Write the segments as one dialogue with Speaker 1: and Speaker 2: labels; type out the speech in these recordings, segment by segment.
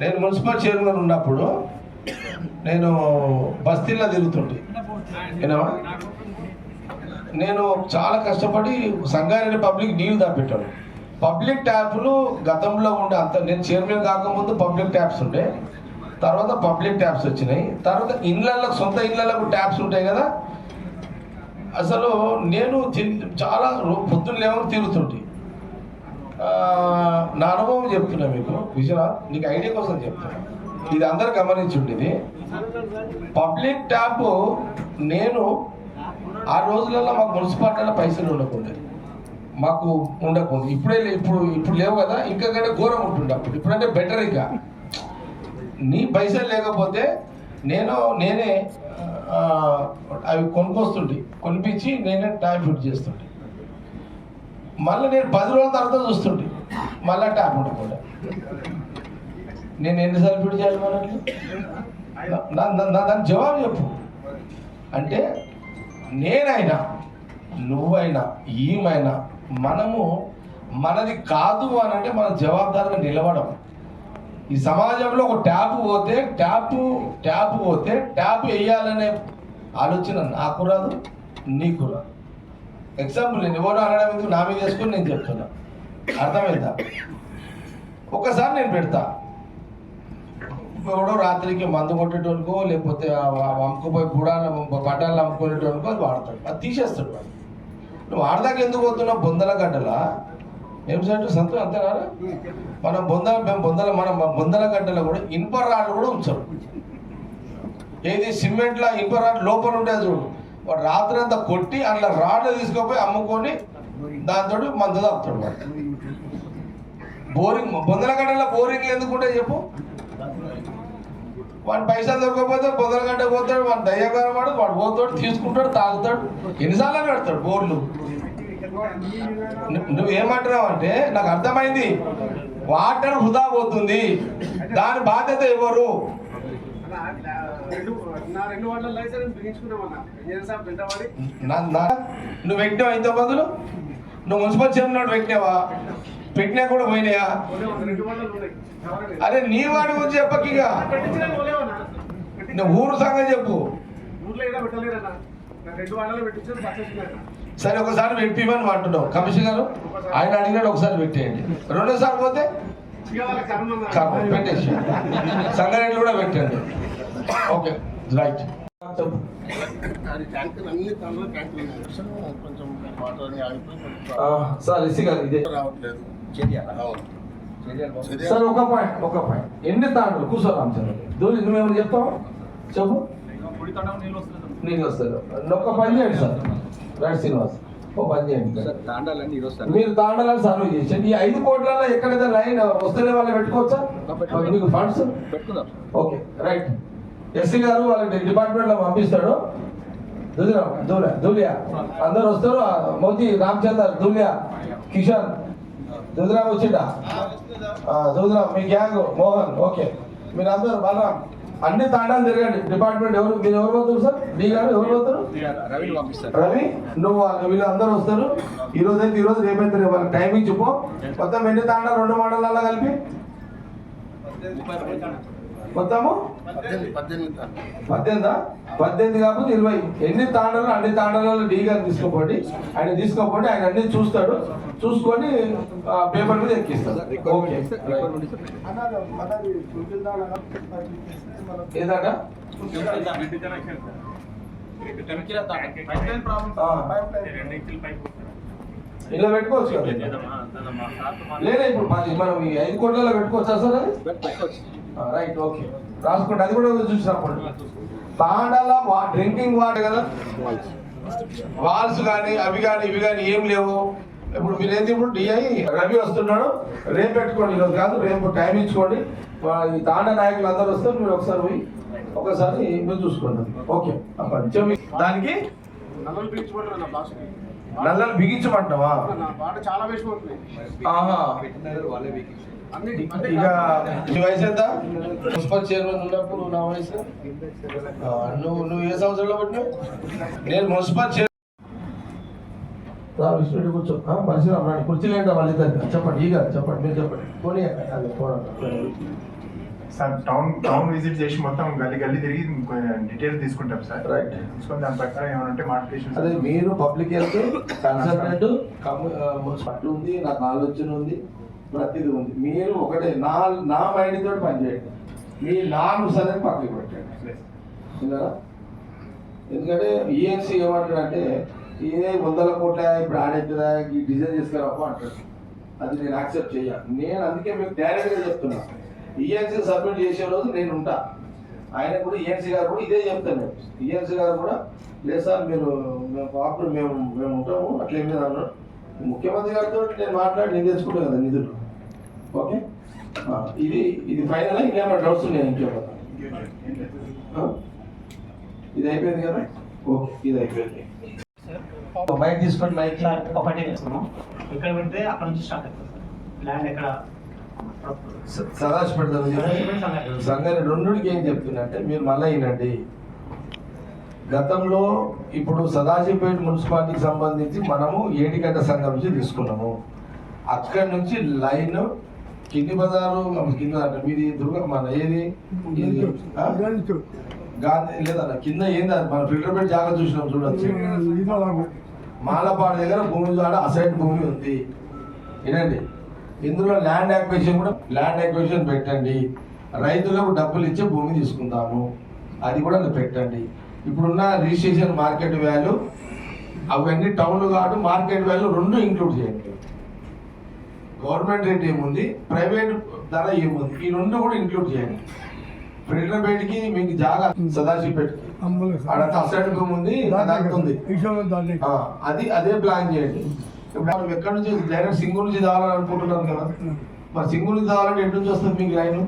Speaker 1: నేను municipal chairman ఉన్నప్పుడు నేను బస్తీల్లో తిరుగుతుంటే. ఏనావా నేను చాలా కష్టపడి సంగారెడ్డి పబ్లిక్ నీళ్ళు దాపెట్టాను. పబ్లిక్ ట్యాప్లు గతంలో ఉండే అంత నేను చైర్మన్ కాకముందు పబ్లిక్ ట్యాప్స్ ఉండే. తర్వాత పబ్లిక్ ట్యాప్స్ వచ్చినాయి. తర్వాత ఇళ్ళల్లో సొంత ఇళ్ళకు ట్యాప్స్ ఉంటాయి కదా. అసలు నేను చాలా పొద్దున్న లేవని తిరుగుతుంటే. నా అనుభవం చెప్తున్నా మీకు విశ్వనాథ్ నీకు ఐడియా కోసం చెప్తున్నా. ఇది అందరు గమనించుండి పబ్లిక్ ట్యాప్ నేను ఆ రోజులలో మాకు మున్సిపాలిటీలో పైసలు ఉండకుండా. మాకు ఉండకుండా. ఇప్పుడే ఇప్పుడు ఇప్పుడు లేవు కదా ఇంకా కంటే ఘోరం ఉంటుండే అప్పుడు. ఇప్పుడంటే బెటర్ ఇంకా. నీ పైసలు లేకపోతే నేను నేనే అవి కొనుక్కొస్తుండే. కొనిపించి నేనే ట్యాప్ ఫిట్ చేస్తుంటే మళ్ళీ నేను పది రోజుల తర్వాత చూస్తుంటే మళ్ళా ట్యాప్ ఉండకుండా నేను ఎన్నిసార్లు ఫిట్ చేయాలి మనల్ని నా దానికి జవాబు చెప్పు. అంటే నేనైనా నువ్వైనా ఈమైనా మనము మనది కాదు అని అంటే మన జవాబుదారిగా నిలవడం ఈ సమాజంలో ఒక ట్యాప్ పోతే ట్యాప్ ట్యాప్ పోతే ట్యాప్ వేయాలనే ఆలోచన నాకు రాదు నీకు రాదు. ఎగ్జాంపుల్ నేను ఎవరు అనడం ఎందుకు? నా మీద చేసుకుని నేను చెప్తున్నా. అర్థమైందా? ఒక్కసారి నేను పెడతా. ఎవడో రాత్రికి మందు కొట్టేటోనుకో లేకపోతే అమ్ముకుపోయి బుడాలు బట్టలు అమ్ముకునేటోనుకో అది వాడతాడు. అది తీసేస్తాడు వాడు. నువ్వు వాడదాకా ఎందుకు పోతున్నావు? బొందల గడ్డలా. ఏం సార్ సంతో అంతేనా మనం బొందల మేము బొందల మనం బొందల గడ్డలో కూడా ఇనుప రాళ్ళు కూడా ఉంచారు ఏది సిమెంట్లా ఇనుప రాళ్ళు లోపల ఉంటుంది చూడు. వాడు రాత్రి అంతా కొట్టి అందులో రాళ్ళు తీసుకుపోయి అమ్ముకొని దాంతో మందు తాగుతాడు వాడు. బోరింగ్ బొందలగడ్డలో బోరింగ్ ఎందుకు ఉంటాయి చెప్పు? వాడు పైసలు దొరకకపోతే బొందలగడ్డ పోతాడు వాడు దయ్యగారం వాడు వాడు పోతాడు తీసుకుంటాడు తాగుతాడు. ఎన్నిసార్లు పెడతాడు బోర్లు? ను- నువ్వేమంటున్నావు అంటే నాకు అర్థమైంది. వాటర్ వృధా పోతుంది. దాని బాధ్యత ఎవరు?
Speaker 2: నా రెండు లైసెన్స్ బిగించుకున్నామన్నా.
Speaker 1: నువ్వు పెట్టినావా ఇంత బదులు నువ్వు మున్సిపల్ చైర్మన్ పెట్టినావా? పెట్టినా కూడా పోయినాయా? అరే నీ వాడి గురించి నువ్వు ఊరు సంగతి చెప్పు. సరే ఒకసారి పెట్టిమని అంటున్నావు కమిషన్ గారు ఆయన అడిగినాడు ఒకసారి పెట్టేయండి. రెండోసారి పోతే
Speaker 2: కర్మ
Speaker 1: పెట్టేసి. సంగారెడ్డి కూడా పెట్టండి. ఓకే. రైట్ సార్ ఇసి గారు ఇదే.
Speaker 3: రావట్లేదు. అవును. చర్య-
Speaker 1: సార్ ఒక పాయింట్ ఒక పాయింట్ ఎన్ని తాండ్రులు? రామచంద్ర దూరి చెప్తావా? చెప్పు. నీళ్ళు వస్తారు పని చేయండి సార్. రైట్ శ్రీనివాస్ ఒక పని చేయండి.
Speaker 4: Sir sir.
Speaker 1: మీరు తాండాలని సర్వ్ ఈ ఐదు కోట్లలో ఎక్కడైతే లైన్ వస్తేనే వాళ్ళు పెట్టుకోవచ్చా?
Speaker 4: పెట్టుకోవచ్చు.
Speaker 1: మీకు ఫండ్స్
Speaker 4: పెట్టుకుందాం.
Speaker 1: Okay right. ఎస్సీ గారు వాళ్ళ డిపార్ట్మెంట్లో పంపిస్తాడు. దూలియా దూలియా దూలియా. అందరు వస్తారు. మోదీ రామచందర్ దూలియా కిషన్. దుదిరామ్ వచ్చిండా? ఆ, దుదిరామ్ మీ గ్యాంగ్ మోహన్ ఓకే. మీరు అందరు బలరామ్ అన్ని తాండాలు తిరగండి. డిపార్ట్మెంట్ ఎవరు మీరు ఎవరు పోతారు సార్? డి గారు ఎవరు పోతారు? రవి నువ్వు వాళ్ళు- వీళ్ళు అందరు వస్తారు. ఈ రోజు అయితే ఈ రోజు రేపైతే రేపు వాళ్ళకి టైమింగ్ చెప్పు. మొత్తం ఎన్ని తాండాలు రెండు మండలాల్లో కలిపి? మొత్తము?
Speaker 3: పద్దెనిమిది. పద్దెనిమిది తనలు.
Speaker 1: పద్దెనిమిదా? పద్దెనిమిది కాకపోతే ఇరవై. ఎన్ని తాండాలు అన్ని తాండాలలో డీ గారు తీసుకోపోండి. ఆయన తీసుకోపోండి. ఆయన అన్ని చూస్తాడు. చూసుకొని పేపర్ మీద ఎక్కిస్తాడు. ఓకే. ఇలా పెట్టుకోవచ్చు కదా? లేదా ఇప్పుడు మనం ఈ ఐదు కోట్లలో పెట్టుకోవచ్చా సార్ అది?
Speaker 4: పెట్టుకోవచ్చు.
Speaker 1: రైట్ ఓకే రాసుకోండి అది కూడా చూసినప్పుడు తాండాల డ్రింకింగ్ వాటర్ కదా? వాల్స్ కానీ అవి కానీ ఇవి కానీ ఏం లేవు. ఇప్పుడు మీరు ఏంటి ఇప్పుడు? డిఐ రవి వస్తున్నాడు. రేపు పెట్టుకోండి ఈరోజు కాదు రేపు టైం ఇచ్చుకోండి. ఈ తాండ నాయకులు అందరూ వస్తారు మీరు ఒకసారి పోయి ఒకసారి మీరు చూసుకోండి ఓకే కొంచెం దానికి?
Speaker 2: నల్లలు
Speaker 1: బిగించమంటావా
Speaker 2: నా పాట చాలా వేసిపోతుంది
Speaker 1: ఇక నీ వయసు ఎంత? మున్సిపల్ చైర్మన్ ఉన్నప్పుడు నా వయసు? నువ్వు నువ్వు ఏ సంవత్సరంలో పుట్టినావు? నేను మున్సిపల్ చైర్ రా విష్ణుడి కూర్చో. పరశురామ్ రండి కుర్చీలు ఏంటో వాళ్ళు ఇద్దరు చెప్పండి ఈగ చెప్పండి మీరు చెప్పండి. పోనీ అది
Speaker 5: సార్ టౌన్ టౌన్ విజిట్ చేసి మొత్తం గల్లీ గల్లీ తిరిగి డీటెయిల్స్ తీసుకుంటాం సార్.
Speaker 1: రైట్
Speaker 5: తీసుకొని దాని ప్రకారం ఏమైనా ఉంటే మోడిఫికేషన్
Speaker 1: అదే మీరు పబ్లిక్ హెల్త్ కన్సల్టెంట్. పట్టు ఉంది నాకు ఆలోచన ఉంది. ప్రతిదీ ఉంది. మీరు ఒకటే నా నా మైండ్ తోటి పనిచేయండి మీ నార్మ్స్ అనేది పక్కకి పెట్టండి. ఎందుకంటే ఈఎన్సీ ఏమంటాడంటే ఏ వందల కోట్ల ఇప్పుడు ఆడైతుందా ఈ డిజైన్ చేసుకురాపో అంటాడు. అది నేను యాక్సెప్ట్ చేయ నేను అందుకే మీకు డైరెక్ట్గా చెప్తున్నా. ఈఎన్సీ సబ్మిట్ చేసే రోజు నేను ఉంటా. ఆయన కూడా ఈఎన్సీ గారు కూడా ఇదే చెప్తాను ఈఎన్సీ గారు కూడా లేదు సార్ మీరు మేము పాపలు మేము మేము ఉంటాము అట్లా లేదు అన్నాడు. ముఖ్యమంత్రి గారితో నేను మాట్లాడి నేను తెచ్చుకుంటాను కదా నిధులు. ఓకే? ఇది ఇది ఫైనల్ ఇంకేమైనా డౌట్స్ ఉన్నాయి? ఇంకేమైనా? ఇది అయిపోయింది కదా? ఓకే ఇది అయిపోయింది. మైక్ తీసుకోండి మైక్
Speaker 6: సార్ ఒకటి వేసుకున్నాం. ఇక్కడ పెడితే అక్కడ నుంచి స్టార్ట్ అవుతుంది ల్యాండ్ ఎక్కడ?
Speaker 1: సదాశ్ పెడతాను
Speaker 6: సంగారెడ్డి.
Speaker 1: రెండుకి ఏం చెప్తున్నంటే మీరు మళ్ళీ అయినండి గతంలో ఇప్పుడు సదాశివపేట మున్సిపాలిటీకి సంబంధించి మనము ఏడిగడ్డ సంఘం నుంచి తీసుకున్నాము. అక్కడి నుంచి లైన్ కింది బజారు కింద మీది దుర్గ మన ఏది? గాంధీ లేదన్న కింద ఏంది మన ఫిల్టర్ పెట్టి జాగా చూసినాం చూడొచ్చు. మాలపాడు దగ్గర భూమి కాడ అసైడ్ భూమి ఉంది. వినండి ఇందులో ల్యాండ్ యాక్వేషన్ కూడా ల్యాండ్ యాక్వేషన్ పెట్టండి. రైతులకు డబ్బులు ఇచ్చి భూమి తీసుకుందాము. అది కూడా పెట్టండి. ఇప్పుడున్న రిజిస్ట్రేషన్ మార్కెట్ వాల్యూ అవన్నీ టౌన్లు కాదు మార్కెట్ వాల్యూ రెండు ఇంక్లూడ్ చేయండి. గవర్నమెంట్ రేట్ ఏముంది? ప్రైవేట్ ధర ఏముంది? ఈ రెండు కూడా ఇంక్లూడ్ చేయండి. ఫిల్టర్పేటకి మీకు జాగా సదాశివపేటకి అక్కడ భూమి ఉంది ఉంది. అది అదే ప్లాన్ చేయండి. ఇప్పుడు మనం ఎక్కడి నుంచి డైరెక్ట్ సింగూరు నుంచి తాగాలని అనుకుంటున్నాను కదా. మరి సింగూరు నుంచి తాగాలంటే ఎటు నుంచి వస్తుంది మీకు లైన్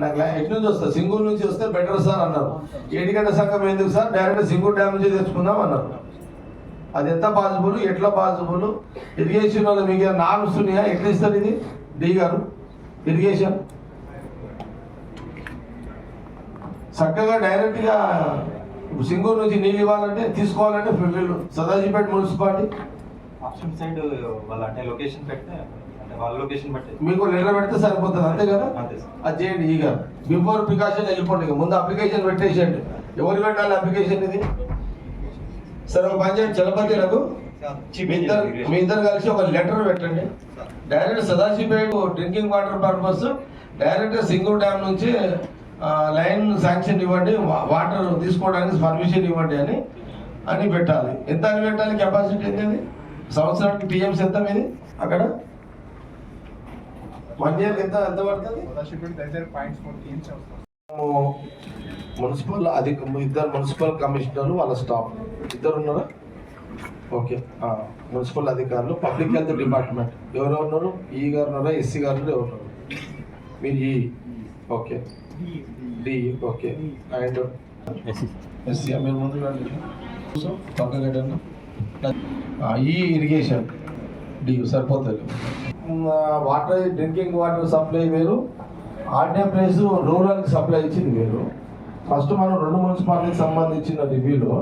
Speaker 1: నాకు లైన్ ఎటు నుంచి వస్తుంది సింగూరు నుంచి వస్తే బెటర్ సార్ అన్నారు. ఏడిగంట సంఘం ఎందుకు సార్ డైరెక్ట్ సింగూరు డ్యామ్ నుంచి తెచ్చుకుందాం అన్నారు. అది ఎంత పాసిబుల్ ఎట్లా పాసిబుల్ ఇరిగేషన్ వల్ల మీకు నార్మ్స్ ఉన్నాయా? ఎట్లా ఇస్తారు ఇది? డి గారు ఇరిగేషన్ చక్కగా డైరెక్ట్గా సింగూరు నుంచి నీళ్ళు ఇవ్వాలంటే తీసుకోవాలంటే సదాజీపేట మున్సిపాలిటీ
Speaker 7: ఆప్షన్ సైడ్ వాళ్ళ అంటే లొకేషన్ పెడితే అంటే వాళ్ళ లొకేషన్ బట్టి.
Speaker 1: మీకు లెటర్ పెడితే సరిపోతుంది అంతే కదా?
Speaker 7: అంతే సార్.
Speaker 1: అది చేయండి గారు బిఫోర్ ప్రికాషన్ వెళ్ళిపోండి ఇక. ముందు అప్లికేషన్ పెట్టేసేయండి. ఎవరు పెట్టాలి అప్లికేషన్ ఇది? సరే ఒక పని చేయండి. చలపతి నాకు. మీ ఇద్దరు మీ ఇద్దరు కలిసి ఒక లెటర్ పెట్టండి. Direct Sadashivpet drinking water purpose direct Singur dam నుంచి లైన్ శాంక్షన్ ఇవ్వండి. వాటర్ తీసుకోవడానికి పర్మిషన్ ఇవ్వండి అని అని పెట్టాలి. ఎంత అని పెట్టాలి? కెపాసిటీ ఇది సంవత్సరానికి టీఎంసీ ఎంత మీది అక్కడ. వన్ ఇయర్ ఎంత ఎంత పడుతుంది? మున్సిపల్ అధిక ఇద్దరు మున్సిపల్ కమిషనర్లు వాళ్ళ స్టాఫ్ ఇద్దరు ఉన్నారా? ఓకే ఆ, మున్సిపల్ అధికారులు పబ్లిక్ హెల్త్ డిపార్ట్మెంట్ ఎవరు ఉన్నారు? ఈ గారు ఉన్నారా? ఎస్సీ గారు? ఎవరు ఉన్నారు? మీరు ఈ okay D okay and SC మీరు ముందు రండి. ఈ ఇరిగేషన్ డి సరిపోతుంది. వాటర్ డ్రింకింగ్ వాటర్ సప్లై వేరు. ఆర్డే ప్లేస్ రూరల్కి సప్లై ఇచ్చింది వేరు. ఫస్ట్ మనం రెండు మున్సిపాలిటీకి సంబంధించిన రివ్యూలో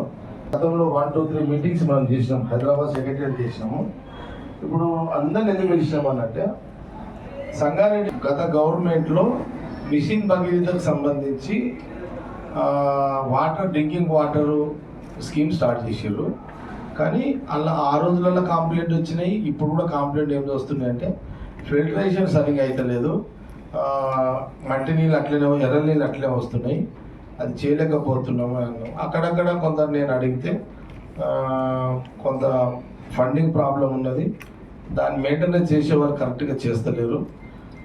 Speaker 1: గతంలో వన్ టూ త్రీ మీటింగ్స్ మనం చేసినాం. హైదరాబాద్ సెక్రటరీ చేసినాము. ఇప్పుడు అందరిని ఎందుకు పిలిచినాం అన్నట్టే సంగారెడ్డి గత గవర్నమెంట్లో మిషన్ భగీరథకు సంబంధించి water drinking water scheme start చేసారు కానీ అలా ఆ రోజులలో కంప్లైంట్ వచ్చినాయి ఇప్పుడు కూడా కంప్లైంట్ ఏం వస్తున్నాయి అంటే ఫిల్టరేషన్ సరిగా అవుతలేదు మట్టి నీళ్ళు అట్లనే ఎర్ర నీళ్ళు అట్లనే వస్తున్నాయి. అది చేయలేకపోతున్నాము అన్నాం అక్కడక్కడ కొంత నేను అడిగితే కొంత ఫండింగ్ ప్రాబ్లం ఉన్నది. దాన్ని మెయింటెనెన్స్ చేసేవారు కరెక్ట్గా చేస్తలేరు.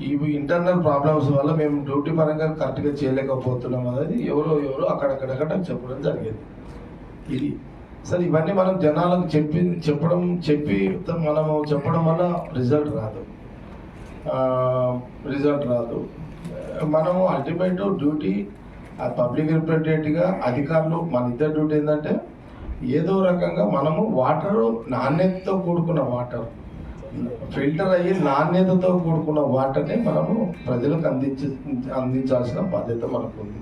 Speaker 1: ఇవి ఇంటర్నల్ ప్రాబ్లమ్స్ వల్ల మేము డ్యూటీ పరంగా కరెక్ట్గా చేయలేకపోతున్నాం అనేది ఎవరో ఎవరో అక్కడక్కడక్కడ చెప్పడం జరిగింది. ఇది సరే ఇవన్నీ మనం జనాలకు చెప్పి చెప్పడం చెప్పి మనము చెప్పడం వల్ల రిజల్ట్ రాదు. రిజల్ట్ రాదు. మనము అల్టిమేట్ డ్యూటీ ఆ పబ్లిక్ రిప్రజెంటేటివ్గా అధికారులు మన ఇద్దరు డ్యూటీ ఏంటంటే ఏదో రకంగా మనము వాటర్ నాణ్యతతో కూడుకున్న వాటర్ ఫిల్టర్ అయ్యి నాణ్యతతో కూడుకున్న వాటర్ని మనము ప్రజలకు అందించి అందించాల్సిన బాధ్యత మనకు ఉంది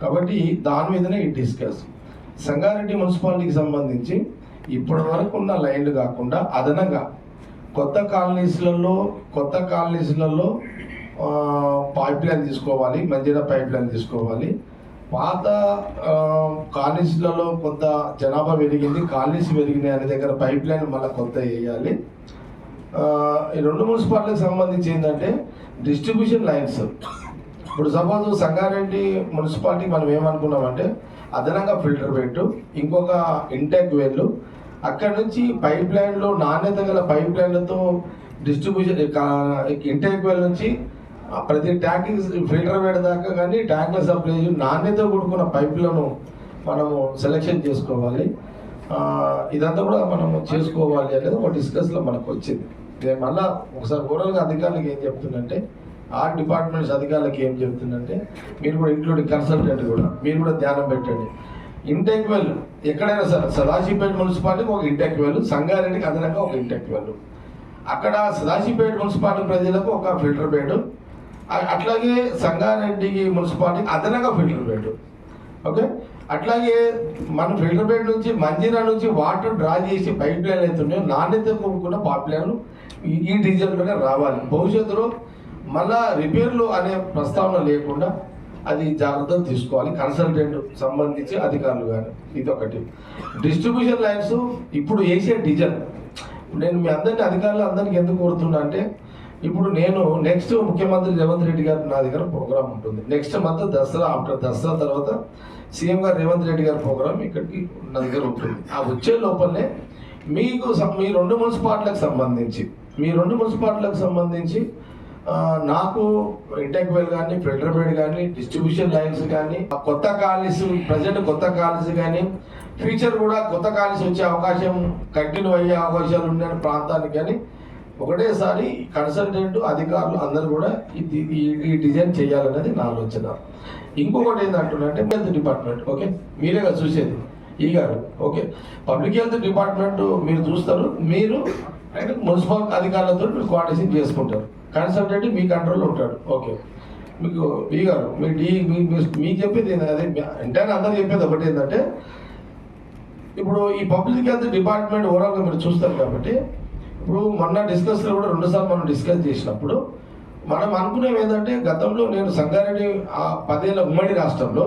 Speaker 1: కాబట్టి దాని మీదనే ఈ డిస్కస్ సంగారెడ్డి మున్సిపాలిటీకి సంబంధించి ఇప్పటి వరకు ఉన్న లైన్లు కాకుండా అదనంగా కొత్త కాలనీస్లలో కొత్త కాలనీస్లలో పైప్ లైన్ తీసుకోవాలి మంజీరా పైప్ లైన్ తీసుకోవాలి. పాత కాలనీస్లలో కొంత జనాభా పెరిగింది కాలనీస్ పెరిగినాయి అనే దగ్గర పైప్ లైన్ మళ్ళీ కొత్త వేయాలి. ఈ రెండు మున్సిపాలిటీకి సంబంధించి ఏంటంటే డిస్ట్రిబ్యూషన్ లైన్స్ ఇప్పుడు సపోజ్ సంగారెడ్డి మున్సిపాలిటీ మనం ఏమనుకున్నామంటే అదనంగా ఫిల్టర్ పెట్టు ఇంకొక ఇంటెక్ వెళ్ళు. అక్కడ నుంచి పైప్ లైన్లో నాణ్యత గల పైప్ లైన్లతో డిస్ట్రిబ్యూషన్ ఇంటెక్ వెల్ నుంచి ప్రతి ట్యాంక్ ఫిల్టర్ వేడ దాకా కానీ ట్యాంక్ల సప్లై నాణ్యత కూడుకున్న పైపులను మనము సెలెక్షన్ చేసుకోవాలి. ఇదంతా కూడా మనము చేసుకోవాలి అనేది ఒక డిస్కస్లో మనకు వచ్చింది నేను ఒకసారి గోడలుగా అధికారులకు ఏం చెప్తుందంటే ఆ డిపార్ట్మెంట్స్ అధికారులకు ఏం చెప్తుందంటే మీరు కూడా ఇంక్లూడింగ్ కన్సల్టెంట్ కూడా మీరు కూడా ధ్యానం పెట్టండి. ఇంటెక్ వెల్ ఎక్కడైనా సరే సదాశివపేట మున్సిపాలిటీకి ఒక ఇంటెక్ వెల్ సంగారెడ్డికి అదనంగా ఒక ఇంటెక్ వెల్ అక్కడ సదాశివపేట మున్సిపాలిటీ ప్రజలకు ఒక ఫిల్టర్ బెడ్ అట్లాగే సంగారెడ్డి మున్సిపాలిటీకి అదనంగా ఫిల్టర్ బెడ్ ఓకే అట్లాగే మన ఫిల్టర్ బెడ్ నుంచి మంజీరా నుంచి వాటర్ డ్రా చేసి పైప్ లైన్ అవుతున్నాయో నాణ్యత కూడుకున్న పాప్ లైన్లు ఈ- ఈ డిజైన్లోనే రావాలి. భవిష్యత్తులో మళ్ళా రిపేర్లు అనే ప్రస్తావన లేకుండా అది జాగ్రత్తలు తీసుకోవాలి. కన్సల్టెంట్ సంబంధించి అధికారులు కానీ ఇది ఒకటి డిస్ట్రిబ్యూషన్ లైన్స్ ఇప్పుడు వేసే డిజైన్. నేను మీ అందరిని అధికారులు అందరికీ ఎందుకు కోరుతున్నా అంటే ఇప్పుడు నేను నెక్స్ట్ ముఖ్యమంత్రి రేవంత్ రెడ్డి గారు నా దగ్గర ప్రోగ్రామ్ ఉంటుంది. Next month Dasara after Dasara తర్వాత సీఎం గారు రేవంత్ రెడ్డి గారి ప్రోగ్రామ్ ఇక్కడికి నా దగ్గర ఉంటుంది. ఆ వచ్చే లోపలనే మీకు మీ రెండు మున్సిపాలిటీలకు సంబంధించి మీ రెండు మున్సిపాలిటీలకు సంబంధించి నాకు ఇంటెక్ వెల్ కానీ ఫిల్టర్ బెడ్ కానీ డిస్ట్రిబ్యూషన్ లైన్స్ కానీ కొత్త కాలనీస్ ప్రజెంట్ కొత్త కాలనీస్ కానీ ఫ్యూచర్ కూడా కొత్త కాలనీస్ వచ్చే అవకాశం కంటిన్యూ అయ్యే అవకాశాలు ఉన్న ప్రాంతానికి కానీ ఒకటేసారి కన్సల్టెంట్ అధికారులు అందరూ కూడా ఇది ఈ- డిజైన్ చేయాలనేది నా ఆలోచన. ఇంకొకటి ఏంటంటున్నంటే హెల్త్ డిపార్ట్మెంట్ ఓకే మీరే కదా చూసేది. ఈ గారు ఓకే పబ్లిక్ హెల్త్ డిపార్ట్మెంట్ మీరు చూస్తారు మీరు అంటే మున్సిపల్ అధికారులతో మీరు కోఆర్డినేషన్ చేసుకుంటారు. కన్సల్టెంట్ మీ కంట్రోల్లో ఉంటాడు. ఓకే. మీకు బీ గారు మీ డి మీకు చెప్పేది అదే అంటే అందరూ చెప్పేది ఒకటి ఏంటంటే ఇప్పుడు ఈ పబ్లిక్ హెల్త్ డిపార్ట్మెంట్ ఓవరాల్గా మీరు చూస్తారు కాబట్టి ఇప్పుడు మొన్న డిస్కస్లో కూడా రెండుసార్లు మనం డిస్కస్ చేసినప్పుడు మనం అనుకునేవి ఏంటంటే గతంలో నేను సంగారెడ్డి ఆ పదేళ్ళ ఉమ్మడి రాష్ట్రంలో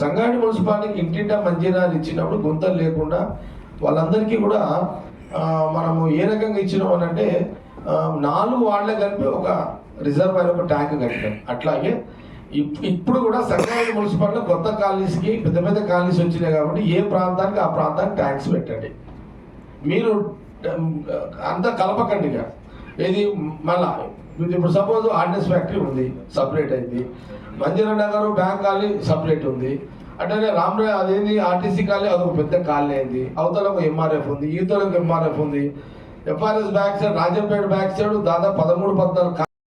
Speaker 1: సంగారెడ్డి మున్సిపాలిటీకి ఇంటింటా మంజీరాలు ఇచ్చినప్పుడు గుంతలు లేకుండా వాళ్ళందరికీ కూడా మనము ఏ రకంగా ఇచ్చినాం అని అంటే నాలుగు వాళ్ళే కలిపి ఒక రిజర్వాయర్ ఒక ట్యాంక్ కట్టాం అట్లాగే ఇప్- ఇప్పుడు కూడా సంగారెడ్డి మున్సిపాలిటీ కొత్త కాలనీస్కి పెద్ద పెద్ద కాలనీస్ వచ్చినాయి కాబట్టి ఏ ప్రాంతానికి ఆ ప్రాంతానికి ట్యాంక్స్ పెట్టండి. మీరు అంతా అంత కలపకండి ఇక. ఇది మళ్ళా ఇది ఇప్పుడు సపోజ్ ఆర్డినెన్స్ ఫ్యాక్టరీ ఉంది సపరేట్ అయింది. Manjira Nagar bank colony separate ఉంది. అంటే రామరాయ్ అదేంది ఆర్టీసీ కాలనీ అదొక పెద్ద కాలనీ అయింది. అవతల ఒక ఎంఆర్ఎఫ్ ఉంది ఈతల ఒక ఎంఆర్ఎఫ్ ఉంది. FRS back side Rajampet back side దాదాపు పదమూడు పద్నాలుగు